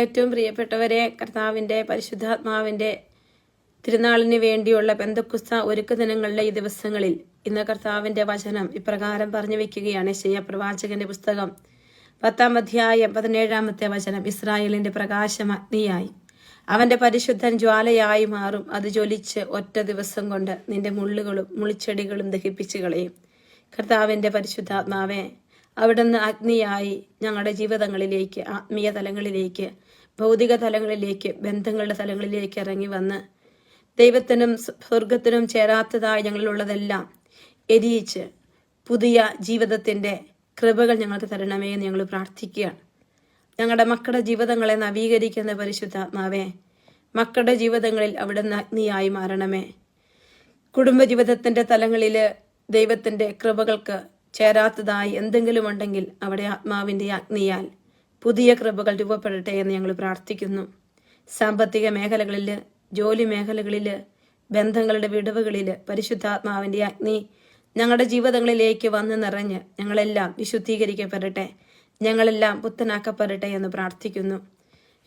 ഏറ്റവും പ്രിയപ്പെട്ടവരെ കർത്താവിന്റെ പരിശുദ്ധാത്മാവിന്റെ തിരുനാളിന് വേണ്ടിയുള്ള ബന്ധക്കുസ്ത ഒരുക്ക ദിനങ്ങളിലെ ഈ ദിവസങ്ങളിൽ ഇന്ന് കർത്താവിന്റെ വചനം ഇപ്രകാരം പറഞ്ഞു വെക്കുകയാണ്. ശയ്യ പ്രവാചകന്റെ പുസ്തകം പത്താം അധ്യായം പതിനേഴാമത്തെ വചനം. ഇസ്രായേലിന്റെ പ്രകാശം അഗ്നിയായി. അവന്റെ പരിശുദ്ധൻ ജ്വാലയായി മാറും. അത് ജ്വലിച്ച് ഒറ്റ ദിവസം കൊണ്ട് നിന്റെ മുള്ളുകളും മുളിച്ചെടികളും ദഹിപ്പിച്ചു കളയും. കർത്താവിന്റെ പരിശുദ്ധാത്മാവെ അവിടുന്ന് അഗ്നിയായി ഞങ്ങളുടെ ജീവിതങ്ങളിലേക്ക് ആത്മീയ തലങ്ങളിലേക്ക് ഭൗതിക തലങ്ങളിലേക്ക് ബന്ധങ്ങളുടെ തലങ്ങളിലേക്ക് ഇറങ്ങി വന്ന് ദൈവത്തിനും സ്വർഗത്തിനും ചേരാത്തതായി ഞങ്ങളിലുള്ളതെല്ലാം എരിയിച്ച് പുതിയ ജീവിതത്തിന്റെ കൃപകൾ ഞങ്ങൾക്ക് തരണമേ എന്ന് ഞങ്ങൾ പ്രാർത്ഥിക്കുകയാണ്. ഞങ്ങളുടെ മക്കളുടെ ജീവിതങ്ങളെ നവീകരിക്കുന്ന പരിശുദ്ധാത്മാവേ മക്കളുടെ ജീവിതങ്ങളിൽ അവിടുന്ന് അഗ്നിയായി മാറണമേ. കുടുംബജീവിതത്തിന്റെ തലങ്ങളിൽ ദൈവത്തിന്റെ കൃപകൾക്ക് ചേരാത്തതായി എന്തെങ്കിലും ഉണ്ടെങ്കിൽ അവിടെ ആത്മാവിന്റെ അഗ്നിയാൽ പുതിയ കൃപകൾ രൂപപ്പെടട്ടെ എന്ന് ഞങ്ങൾ പ്രാർത്ഥിക്കുന്നു. സാമ്പത്തിക മേഖലകളിൽ ജോലി മേഖലകളിൽ ബന്ധങ്ങളുടെ വിടവുകളിൽ പരിശുദ്ധാത്മാവിന്റെ അഗ്നി ഞങ്ങളുടെ ജീവിതങ്ങളിലേക്ക് വന്ന് നിറഞ്ഞ് ഞങ്ങളെല്ലാം വിശുദ്ധീകരിക്കപ്പെടട്ടെ ഞങ്ങളെല്ലാം പുത്തനാക്കപ്പെടട്ടെ എന്ന് പ്രാർത്ഥിക്കുന്നു.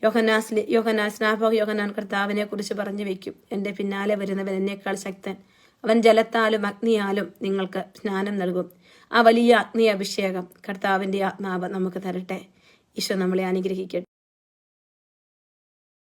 യോഹനാസ് യോഹനാ സ്നാപക യോഹനാൻ കർത്താവിനെ കുറിച്ച് പറഞ്ഞു വെക്കും എന്റെ പിന്നാലെ വരുന്നവൻ എന്നേക്കാൾ ശക്തൻ. അവൻ ജലത്താലും അഗ്നിയാലും നിങ്ങൾക്ക് സ്നാനം നൽകും. ആ വലിയ അഗ്നി അഭിഷേകം കർത്താവിന്റെ ആത്മാവ് നമുക്ക് തരട്ടെ. ഈശോ നമ്മളെ അനുഗ്രഹിക്കട്ടെ.